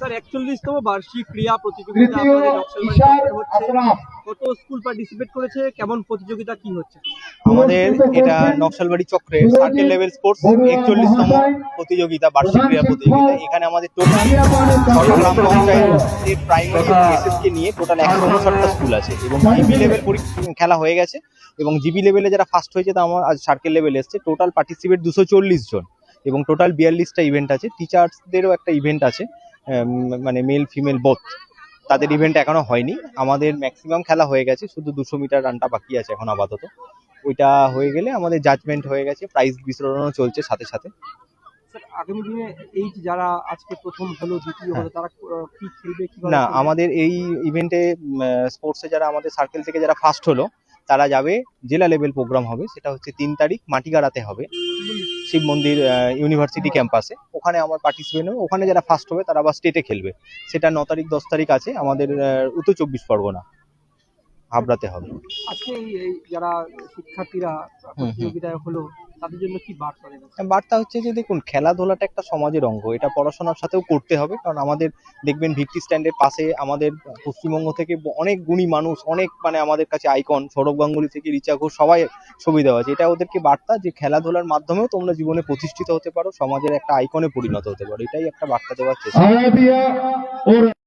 Sir একচল্লিশতম বার্ষিক ক্রীড়া প্রতিযোগিতা কত স্কুল পার্টিসিপেট করেছে? কেমন প্রতিযোগিতা কি হচ্ছে? আমাদের এটা নকশালবাড়ি চক্রের সার্কেল লেভেল স্পোর্টস একচল্লিশতম প্রতিযোগিতা বার্ষিক ক্রীড়া প্রতিযোগিতা। এখানে আমাদের টোটাল চট্টগ্রাম পঞ্চায়েতের প্রাইমারি এসএস কে নিয়ে টোটাল একশো উনষাটটা স্কুল আছে। এবং জিবি লেভেল খেলা হয়ে গেছে। এবং জিবি লেভেলে যারা ফার্স্ট হয়েছে তা আমার আজ সার্কেল লেভেল এসছে। টোটাল পার্টিসিপেট দুশো চল্লিশ জন। এবং টোটাল বিয়াল্লিশটা ইভেন্ট আছে। টিচার্সদেরও একটা ইভেন্ট আছে। মানে মেল ফিমেল বোথ তাদের ইভেন্ট এখনও হয়নি। আমাদের ম্যাক্সিমাম খেলা হয়ে গেছে শুধু দুশো মিটার রানটা বাকি আছে এখন আপাতত। ওইটা হয়ে গেলে আমাদের জাজমেন্ট হয়ে গেছে প্রাইজ বিতরণও চলছে সাথে সাথে। আগামী দিনে এই যারা আজকে প্রথম হলো দ্বিতীয় হলো তারা কি খেলবে কি না আমাদের এই ইভেন্টে স্পোর্টসে যারা আমাদের সার্কেল থেকে যারা ফার্স্ট হলো তারা যাবে, জেলা লেভেল প্রোগ্রাম হবে, সেটা হচ্ছে তিন তারিখ মাটিগাড়াতে হবে। শিব মন্দির ইউনিভার্সিটি ক্যাম্পাসে ওখানে আমার পার্টিসিপেন্ট হবে। ওখানে যারা ফার্স্ট হবে, তারা আবার স্টেটে খেলবে। সেটা ন তারিখ, দশ তারিখ আছে। আমাদের উত্তর চব্বিশ পরগনা। হাবড়াতে হবে। আজকে এই যারা শিক্ষার্থীরা প্রতিযোগিতায় হলো তাদের জন্য কি বার্তা দেবেন? বার্তা হচ্ছে যে দেখুন খেলাধুলাটা একটা সমাজের অঙ্গ। এটা পড়াশোনার সাথেও করতে হবে কারণ আমাদের দেখবেন ভিত্তি স্ট্যান্ডের পাশে আমাদের পশ্চিমবঙ্গ থেকে অনেক গুণী মানুষ অনেক মানে আমাদের কাছে আইকন সৌরভ গাঙ্গুলি থেকে রিচা ঘোষ সবাই ছবি দেওয়া আছে। এটা ওদেরকে বার্তা যে খেলাধুলার মাধ্যমেও তোমরা জীবনে প্রতিষ্ঠিত হতে পারো সমাজের একটা আইকনে পরিণত হতে পারো। এটাই একটা বার্তা দেওয়ার চেষ্টা।